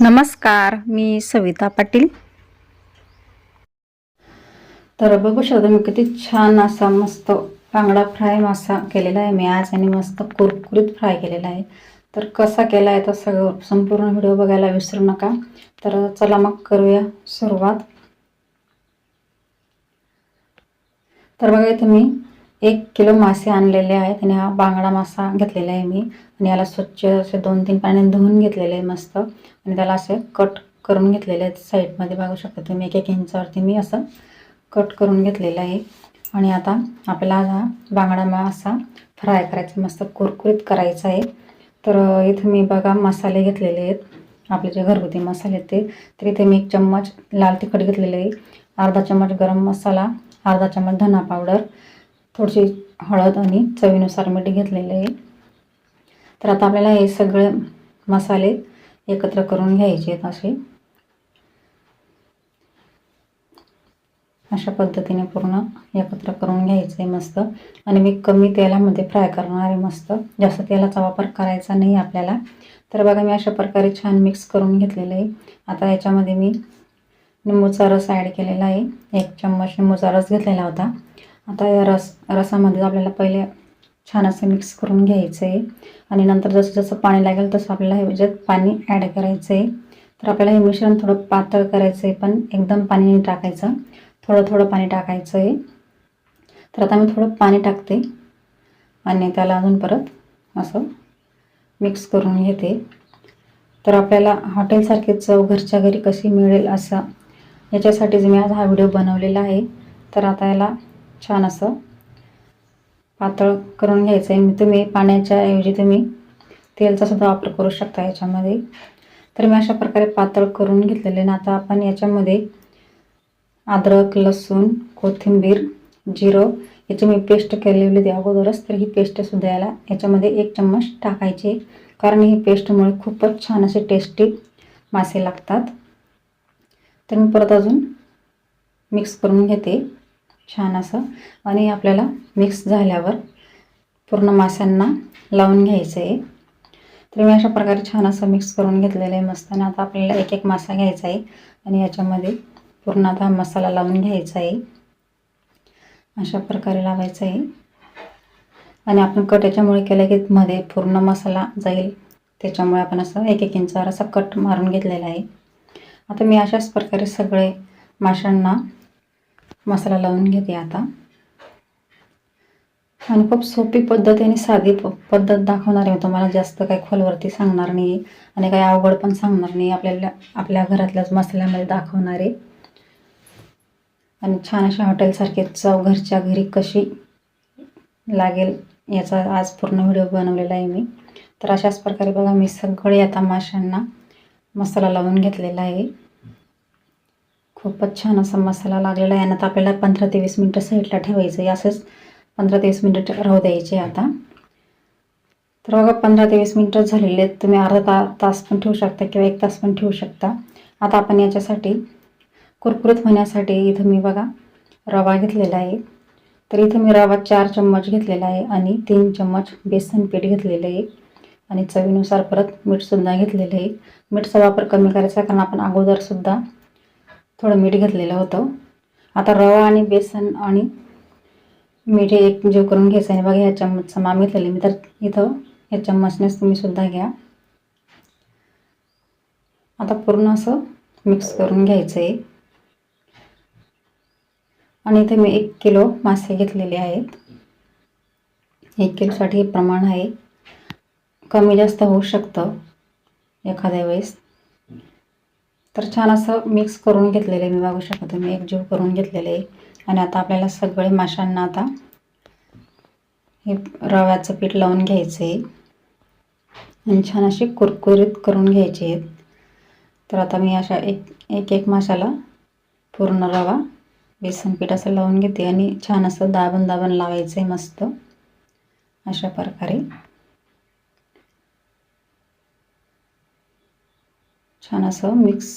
नमस्कार मी सविता पाटील. तर बघू शकता मी किती छान असा मस्त बांगडा फ्राय मासा केलेला आहे. मी आज आणि मस्त कुरकुरीत फ्राय केलेला आहे. तर कसा केला आहे तर सगळं संपूर्ण व्हिडिओ बघायला विसरू नका. तर चला मग करूया सुरुवात. तर बघा इथं मी एक किलो मासे आणलेले आहेत आणि हा बांगडा मासा घेतलेला आहे मी. आणि याला स्वच्छ असे दोन तीन पाण्याने धुवून घेतलेले आहे मस्त. आणि त्याला असे कट करून घेतलेले आहेत. साईडमध्ये बघू शकता तुम्ही एक एक इंचावरती मी असं कट करून घेतलेलं आहे. आणि आता आपल्याला हा बांगडा मासा फ्राय करायचा मस्त कुरकुरीत करायचा आहे. तर इथं मी बघा मसाले घेतलेले आहेत. आपले जे घरगुती मसाले आहेत ते. तर इथे मी एक चम्मच लाल तिखट घेतलेले आहे. अर्धा चम्मच गरम मसाला अर्धा चम्मच धना पावडर थोडीशी हळद आणि चवीनुसार मीठ घेतलेलं आहे. तर आता आपल्याला हे सगळे मसाले एकत्र करून घ्यायचे आहेत असे. अशा पद्धतीने पूर्ण एकत्र करून घ्यायचं आहे मस्त. आणि मी कमी तेलामध्ये फ्राय करणार आहे मस्त. जास्त तेलाचा वापर करायचा नाही आपल्याला. तर बघा मी अशा प्रकारे छान मिक्स करून घेतलेलं आहे. आता याच्यामध्ये मी निंबूचा रस ॲड केलेला आहे. एक चम्मच निंबूचा रस घेतलेला होता. आता या रस रसामध्ये आपल्याला पहिले छान असं मिक्स करून घ्यायचं आहे आणि नंतर जसं जसं पाणी लागेल तसं आपल्याला हे ह्याच्यात पाणी ॲड करायचं आहे तर आपल्याला हे मिश्रण थोडं पातळ करायचं आहे पण एकदम पाणी टाकायचं. थोडं थोडं पाणी टाकायचं आहे तर आता मी थोडं पाणी टाकते. आणि त्याला अजून परत असं मिक्स करून घेते. तर आपल्याला हॉटेलसारखी चव घरच्या घरी कशी मिळेल असं याच्यासाठीच मी आज हा व्हिडिओ बनवलेला आहे. तर आता याला छान असं पातळ करून घ्यायचं आहे तुम्ही पाण्याच्या ऐवजी तुम्ही तेलचा सुद्धा वापर करू शकता याच्यामध्ये. तर मी अशा प्रकारे पातळ करून घेतलेले ना आता आपण याच्यामध्ये अद्रक लसूण कोथिंबीर जिरं याची मी पेस्ट केलेली होती अगोदरच तर ही पेस्टसुद्धा याला याच्यामध्ये एक चम्मच टाकायची कारण ही पेस्टमुळे खूपच छान असे टेस्टी मासे लागतात. तर मी परत अजून मिक्स करून घेते. छान असं. आणि आपल्याला मिक्स झाल्यावर पूर्ण माश्यांना लावून घ्यायचं आहे. तर मी अशा प्रकारे छान असं मिक्स करून घेतलेलं आहे मस्त. आणि आता आपल्याला एक एक मासा घ्यायचा आहे. आणि याच्यामध्ये पूर्ण आता मसाला लावून घ्यायचा आहे. अशा प्रकारे लावायचा आहे. आणि आपण कट याच्यामुळे केलं की मध्ये पूर्ण मसाला जाईल. त्याच्यामुळे आपण असं एक एक इंचावर असा कट मारून घेतलेला आहे. आता मी अशाच प्रकारे सगळे माशांना मसाला लावून घेते आता. आणि खूप सोपी पद्धत आणि साधी प पद्धत दाखवणार आहे. तुम्हाला जास्त काही खोलवरती सांगणार नाही आणि काही अवघड पण सांगणार नाही आपल्याला आपल्या घरातल्याच मसाल्यामध्ये दाखवणार आहे. आणि छान अशा हॉटेलसारखे चव घरच्या घरी कशी लागेल याचा आज पूर्ण व्हिडिओ बनवलेला आहे मी. तर अशाच प्रकारे बघा मी सगळे आता माशांना मसाला लावून घेतलेला आहे. खूपच छान असा मसाला लागलेला आहे. आता आपल्याला पंधरा ते वीस मिनटं साईडला ठेवायचं आहे. असंच पंधरा ते वीस मिनटं राहू द्यायचे आता. तर बघा पंधरा ते वीस मिनटं झालेले आहेत. तुम्ही अर्धा ता तास पण ठेवू शकता किंवा एक तास पण ठेवू शकता. आता आपण याच्यासाठी कुरकुरीत होण्यासाठी इथं मी बघा रवा घेतलेला आहे. तर इथं मी रवा चार चम्मच घेतलेला आहे आणि तीन चम्मच बेसन पीठ घेतलेलं आहे. आणि चवीनुसार परत मीठसुद्धा घेतलेलं आहे. मीठचा वापर कमी करायचा कारण आपण अगोदरसुद्धा थोडं मीठ घेतलेलं होतं. आता रवा आणि बेसन आणि मीठ हे एक जीव करून घ्यायचं आहे. बघा ह्या चम्मचचं माम घेतलेलं मी तर इथं या चम्मचनेच तुम्ही सुद्धा घ्या. आता पूर्ण असं मिक्स करून घ्यायचं आहे. आणि इथे मी एक किलो मासे घेतलेले आहेत. एक किलोसाठी प्रमाण आहे. कमी जास्त होऊ शकतं एखाद्या वेळेस. तर छान असं मिक्स करून घेतलेलं आहे. मी बघू शकता तुम्ही एकजीव करून घेतलेले आहे. आणि आता आपल्याला सगळे माशांना आता हे रव्याचं पीठ लावून घ्यायचं आहे आणि छान असे कुरकुरीत करून घ्यायचे आहेत. तर आता मी अशा एक एक एक माशाला पूर्ण रवा बेसन पीठ असं लावून घेते. आणि छान असं दाबण दाबण लावायचं आहे मस्त. अशा प्रकारे. छान असं मिक्स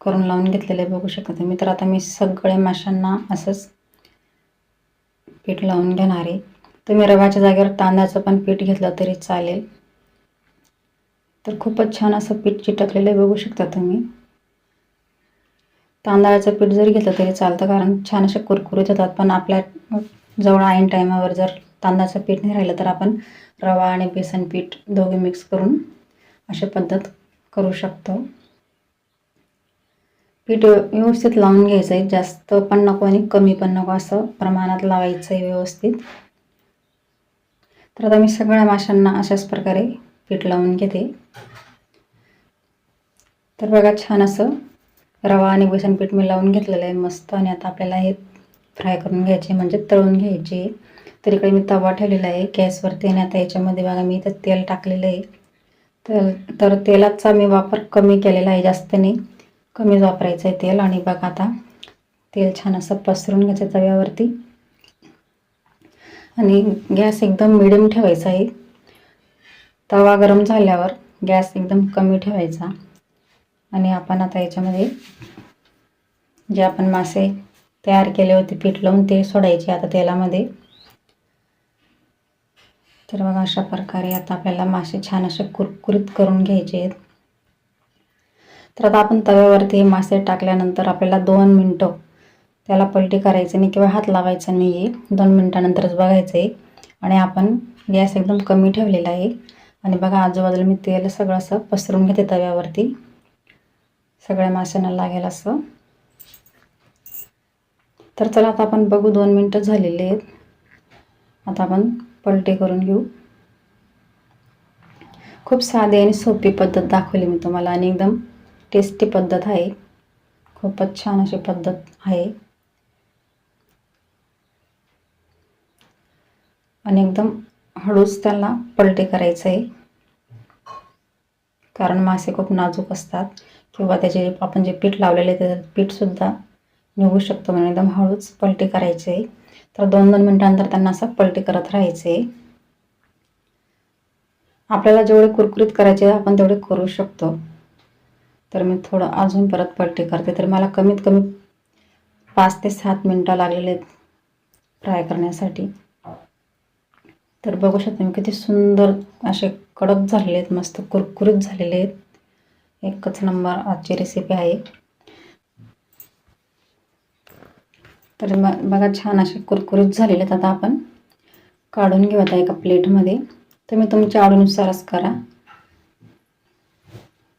करून लावून घेतलेलं आहे बघू शकता तुम्ही. तर आता मी सगळे माशांना असंच पीठ लावून घेणार आहे. तुम्ही रव्याच्या जागेवर तांदळाचं पण पीठ घेतलं तरी चालेल. तर खूपच छान असं पीठ चिटकलेलं आहे बघू शकता तुम्ही. तांदळाचं पीठ जरी घेतलं तरी चालतं कारण छान असे कुरकुरीत होतात. पण आपल्या जवळ ऐन टायमावर जर तांदळाचं पीठ नाही राहिलं तर आपण रवा आणि बेसन पीठ दोघे मिक्स करून अशी पद्धत करू शकतो. पीठ व्यवस्थित लावून घ्यायचं आहे जास्त पण नको आणि कमी पण नको असं प्रमाणात लावायचं आहे व्यवस्थित. तर आता मी सगळ्या माशांना अशाच प्रकारे पीठ लावून घेते. तर बघा छान असं रवा आणि बेसन पीठ मी लावून घेतलेलं आहे मस्त आणि आता आपल्याला हे फ्राय करून घ्यायचे म्हणजे तळून घ्यायचे. तर इकडे मी तवा ठेवलेला आहे. गॅसवरती आणि आता याच्यामध्ये बघा मी इथं तेल टाकलेलं आहे. तर तर तेलाचा मी वापर कमी केलेला आहे जास्त नाही. कमीच वापरायचं आहे तेल आणि बघा आता तेल छान असं पसरून घ्यायचं तव्यावरती. आणि गॅस एकदम मिडियम ठेवायचा आहे. तवा गरम झाल्यावर गॅस एकदम कमी ठेवायचा. आणि आपण आता याच्यामध्ये जे आपण मासे तयार केले होते पीठ लावून ते सोडायचे आता तेलामध्ये. तर बघा अशा प्रकारे आता आपल्याला मासे छान असे कुरकुरीत करून घ्यायचे आहेत. तर आता आपण तव्यावरती मासे टाकल्यानंतर आपल्याला दोन मिनटं त्याला पलटी करायचं नाही किंवा हात लावायचा नाही आहे दोन मिनटानंतरच बघायचं आहे आणि आपण गॅस एकदम कमी ठेवलेला आहे. आणि बघा आजूबाजूला मी तेल सगळं असं पसरून घेते तव्यावरती. सगळ्या माशांना लागेल असं. तर चला आता आपण बघू दोन मिनटं झालेले आहेत. आता आपण पलटे करून घेऊ. खूप साधी आणि सोपी पद्धत दाखवली मी तुम्हाला आणि एकदम टेस्टी पद्धत आहे. खूपच छान अशी पद्धत आहे. आणि एकदम हळूच त्याला पलटे करायचं आहे. कारण मासे खूप नाजूक असतात. किंवा त्याचे आपण जे पीठ लावलेले त्याचं पीठसुद्धा निघू शकतो म्हणून एकदम हळूच पलटी करायचे आहे. तर दोन दोन मिनटानंतर त्यांना असं पलटी करत राहायचे आपल्याला जेवढे कुरकुरीत करायचे आपण तेवढे करू शकतो. तर मी थोडं अजून परत पट्टी करते. तर मला कमीत कमी पाच ते सात मिनटं लागलेले आहेत फ्राय करण्यासाठी. तर बघू शकता मी किती सुंदर असे कडक झालेले आहेत मस्त कुरकुरीत झालेले आहेत. एकच नंबर आजची रेसिपी आहे. तर मग बघा छान असे कुरकुरीत झालेले आहेत आता आपण. काढून घेऊ आता एका प्लेटमध्ये. तुम्ही तुमच्या आवडीनुसारच करा.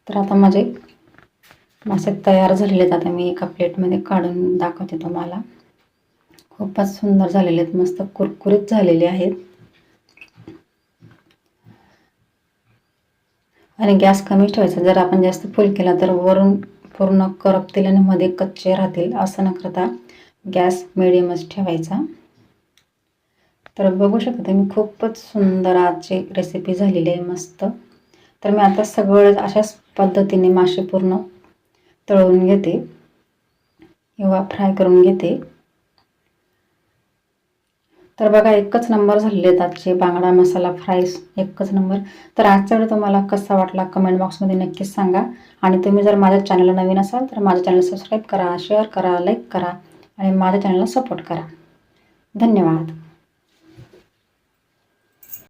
तर आता माझे मासे तयार झालेले आहेत आता मी एका प्लेटमध्ये काढून दाखवते तुम्हाला. खूपच सुंदर झालेले आहेत मस्त कुरकुरीत झालेले आहेत. आणि गॅस कमी ठेवायचा. जर आपण जास्त फुल केला तर वरून पूर्ण करपतील आणि मध्ये कच्चे राहतील. असं न करता गॅस मिडियमच ठेवायचा. तर बघू शकता मी खूपच सुंदर आजची रेसिपी झालेली आहे. मस्त. तर मी आता सगळं अशाच पद्धतीने मासे पूर्ण तळून घेते. किंवा फ्राय करून घेते. तर बघा एकच नंबर झालेले आहेत आजचे बांगडा मसाला फ्राईस एकच नंबर. तर आजचा व्हिडिओ तुम्हाला कसा वाटला कमेंट बॉक्समध्ये नक्कीच सांगा. आणि तुम्ही जर माझ्या चॅनलला नवीन असाल तर माझ्या चॅनल सबस्क्राईब करा शेअर करा लाईक करा आणि माझ्या चॅनलला सपोर्ट करा. धन्यवाद.